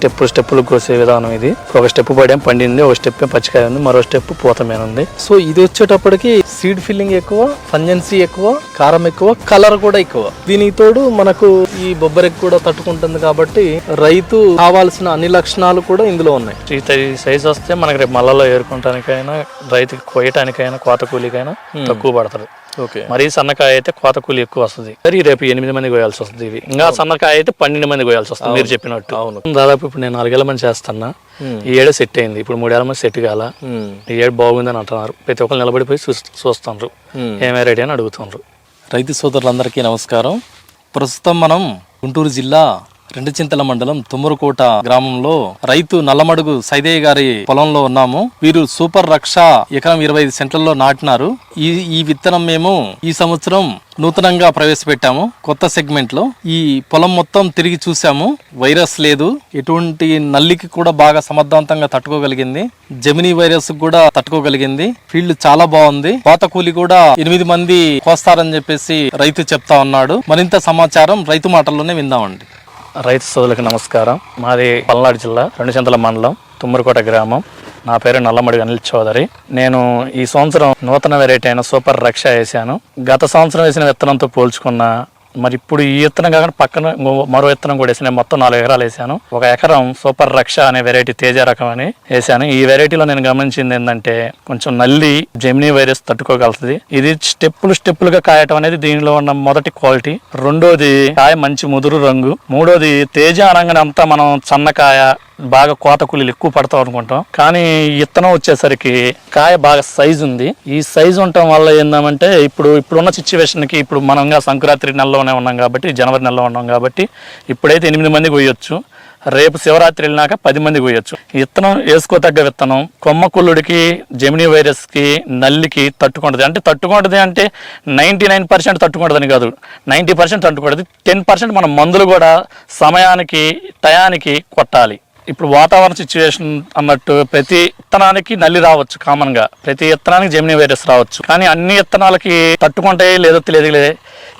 Step స్టెప్పులు కోసే విధానం ఇది. ఒక స్టెప్ పడేం పండింది ఒక స్టెప్ పచ్చికాయ ఉంది మరో స్టెప్ పూత మీద ఉంది. సో ఇది వచ్చేటప్పటికి సీడ్ ఫిల్లింగ్ ఎక్కువ ఫంజెన్సీ ఎక్కువ కారం ఎక్కువ కలర్ కూడా ఎక్కువ. దీనికి తోడు మనకు ఈ బొబ్బరికి కూడా తట్టుకుంటుంది కాబట్టి రైతు కావాల్సిన అన్ని లక్షణాలు కూడా ఇందులో ఉన్నాయి. ఈ సైజ్ వస్తే మనకి రేపు మళ్ళలో ఏరుకోవటానికైనా రైతుకి కోయటానికైనా కోత కూలికైనా తక్కువ పడతారు ఓకే మరీ సన్నకాయ అయితే కోత కూలి ఎక్కువ వస్తుంది. మరి రేపు ఎనిమిది మంది కోయాల్సి వస్తుంది ఇవి. ఇంకా సన్నకాయ అయితే పన్నెండు మంది కోయాల్సి వస్తుంది మీరు చెప్పినట్టు. అవును. దాదాపు ఇప్పుడు నేను నాలుగేళ్ళ మంది చేస్తున్నా. ఈ ఏడు సెట్ అయింది. ఇప్పుడు మూడేళ్ళ మంది సెట్ కాల. ఈ ఏడు బాగుందని అంటున్నారు. ప్రతి ఒక్కరు నిలబడిపోయి చూస్తున్నారు ఏం వెరైటీ అని అడుగుతున్నారు రైతు సోదరులందరికీ నమస్కారం. ప్రస్తుతం మనం గుంటూరు జిల్లా రెండు చింతల మండలం తుమ్మరుకోట గ్రామంలో రైతు నల్లమడుగు సైదయ్య గారి పొలంలో ఉన్నాము. వీరు సూపర్ రక్ష ఎకరం ఇరవై ఐదు సెంట్లలో నాటినారు. ఈ ఈ విత్తనం మేము ఈ సంవత్సరం నూతనంగా ప్రవేశపెట్టాము. కొత్త సెగ్మెంట్లో ఈ పొలం మొత్తం తిరిగి చూసాము. వైరస్ లేదు. ఎటువంటి నల్లికి కూడా బాగా సమర్థవంతంగా తట్టుకోగలిగింది. జమినీ వైరస్ కూడా తట్టుకోగలిగింది. ఫీల్డ్ చాలా బాగుంది. కోత కూలి కూడా ఎనిమిది మంది కోస్తారని చెప్పేసి రైతు చెప్తా ఉన్నాడు. మరింత సమాచారం రైతు మాటల్లోనే విందామండి. రైతు సోదరులకు నమస్కారం. మాది పల్నాడు జిల్లా రెండు చింతల మండలం తుమ్మరకోట గ్రామం. నా పేరు నల్లమడి అనిల్ చౌదరి. నేను ఈ సంవత్సరం నూతన వెరైటీ అయిన సూపర్ రక్ష వేసాను. గత సంవత్సరం వేసిన విత్తనంతో పోల్చుకున్న మరి ఇప్పుడు ఈ విత్తనం కాకుండా పక్కన మరో విత్తనం కూడా వేసాను మొత్తం నాలుగు ఎకరాలు వేసాను. ఒక ఎకరం సూపర్ రక్ష అనే వెరైటీ తేజ రకం అని వేసాను. ఈ వెరైటీలో నేను గమనించింది ఏంటంటే కొంచెం నల్లి జెమినీ వైరస్ తట్టుకోగలుగుతుంది. ఇది స్టెప్పులు స్టెప్పులుగా కాయటం అనేది దీనిలో ఉన్న మొదటి క్వాలిటీ రెండోది కాయ మంచి ముదురు రంగు. మూడోది తేజ అనగానే అంతా మనం సన్నకాయ బాగా కోత కూలీలు ఎక్కువ పడతాం అనుకుంటాం. కానీ ఇత్తనం విత్తనం వచ్చేసరికి కాయ బాగా సైజు ఉంది. ఈ సైజు ఉండటం వల్ల ఏందామంటే ఇప్పుడు ఇప్పుడున్న సిచ్యువేషన్కి ఇప్పుడు మనం సంక్రాంతి నెలలోనే ఉన్నాం కాబట్టి జనవరి నెలలో ఉన్నాం కాబట్టి ఇప్పుడైతే ఎనిమిది మంది కొయ్యొచ్చు రేపు శివరాత్రి వెళ్ళినాక పది మంది కొయ్యొచ్చు విత్తనం వేసుకోతగ్గ విత్తనం కొమ్మ కుళ్ళుడికి జెమినీ వైరస్కి నల్లికి తట్టుకుంటది. అంటే తట్టుకుంటది అంటే నైంటీ నైన్ పర్సెంట్ తట్టుకుంటదని కాదు. నైంటీ పర్సెంట్ తట్టుకుంటుంది. టెన్ పర్సెంట్ మనం మందులు కూడా సమయానికి టయానికి కొట్టాలి. ఇప్పుడు వాతావరణ సిచ్యువేషన్ అన్నట్టు ప్రతి విత్తనానికి నల్లి రావచ్చు కామన్గా ప్రతి విత్తనానికి జెమినీ వైరస్ రావచ్చు. కానీ అన్ని విత్తనాలకి తట్టుకుంటాయి లేదో తెలియదు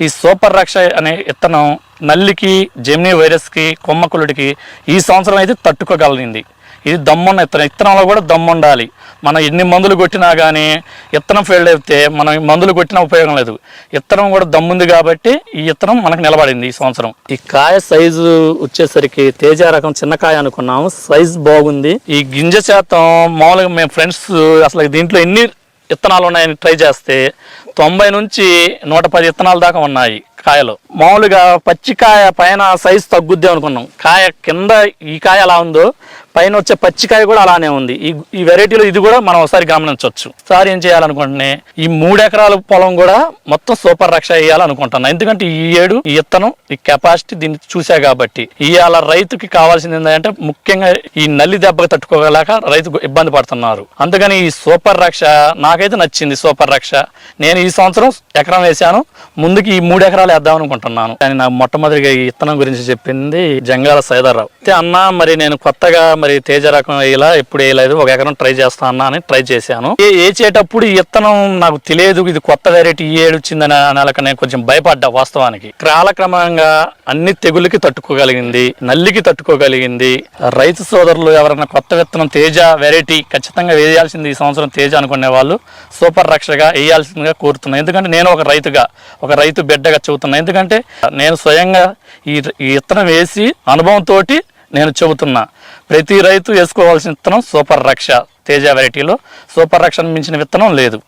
ఈ సూపర్ రక్ష అనే విత్తనం నల్లికి జెమినీ వైరస్కి కొమ్మకులుడికి ఈ సంవత్సరం అయితే తట్టుకోగలిగింది. ఇది దమ్మున్న విత్తనం విత్తనంలో కూడా దమ్ము ఉండాలి. మనం ఎన్ని మందులు కొట్టినా కానీ విత్తనం ఫెయిల్ అయితే మనం ఈ మందులు కొట్టినా ఉపయోగం లేదు. విత్తనం కూడా దమ్ముంది కాబట్టి ఈ విత్తనం మనకు నిలబడింది ఈ సంవత్సరం. ఈ కాయ సైజు వచ్చేసరికి తేజ రకం చిన్న కాయ అనుకున్నాము. సైజ్ బాగుంది. ఈ గింజ శాతం మామూలుగా మేము ఫ్రెండ్స్ అసలు దీంట్లో ఎన్ని విత్తనాలు ఉన్నాయని ట్రై చేస్తే తొంభై నుంచి నూట పది విత్తనాల దాకా ఉన్నాయి. కాయలు. మామూలుగా పచ్చికాయ పైన సైజు తగ్గుద్ది అనుకున్నాం. కాయ కింద ఈ కాయ ఎలా ఉందో పైన వచ్చే పచ్చికాయ కూడా అలానే ఉంది. ఈ ఈ వెరైటీలో ఇది కూడా మనం ఒకసారి గమనించవచ్చు. సార్ ఏం చేయాలనుకుంటున్నా ఈ మూడు ఎకరాల పొలం కూడా మొత్తం సూపర్ రక్ష వేయాలనుకుంటున్నాను ఎందుకంటే ఈ ఏడు ఈ ఇత్తనం ఈ కెపాసిటీ దీన్ని చూసా కాబట్టి. ఇవాళ రైతుకి కావాల్సింది ఏంటంటే ముఖ్యంగా ఈ నల్లి దెబ్బకి తట్టుకోగలేక రైతు ఇబ్బంది పడుతున్నారు. అందుకని ఈ సూపర్ రక్ష నాకైతే నచ్చింది సూపర్ రక్ష. నేను ఈ సంవత్సరం ఎకరం వేశాను. ముందుకి ఈ మూడు ఎకరాలు వేద్దాం అనుకుంటున్నాను కానీ నా మొట్టమొదటిగా ఈ ఇత్తనం గురించి చెప్పింది జంగాల సైదర్రావు అయితే అన్న మరి నేను కొత్తగా మరి తేజ రకం ఇలా ఎప్పుడు వేయలేదు ఒక ఎకరం ట్రై చేస్తా అన్నా అని ట్రై చేశాను. వేసేటప్పుడు ఈ ఇత్తనం నాకు తెలియదు ఇది కొత్త వెరైటీ ఈ ఏడు నేను కొంచెం భయపడ్డా వాస్తవానికి. కాలక్రమంగా అన్ని తెగులకి తట్టుకోగలిగింది నల్లికి తట్టుకోగలిగింది. రైతు సోదరులు ఎవరైనా కొత్త విత్తనం తేజ వెరైటీ ఖచ్చితంగా వేయాల్సింది ఈ సంవత్సరం తేజ అనుకునే వాళ్ళు సూపర్ రక్షగా వేయాల్సిందిగా కోరుతున్నాను ఎందుకంటే నేను ఒక రైతుగా ఒక రైతు బిడ్డగా చెబుతున్నాను ఎందుకంటే నేను స్వయంగా ఈ ఈ విత్తనం వేసి అనుభవంతో నేను చెబుతున్నా ప్రతి రైతు వేసుకోవాల్సిన విత్తనం సూపర్ రక్ష. తేజ వెరైటీలో సూపర్ రక్షను మించిన విత్తనం లేదు.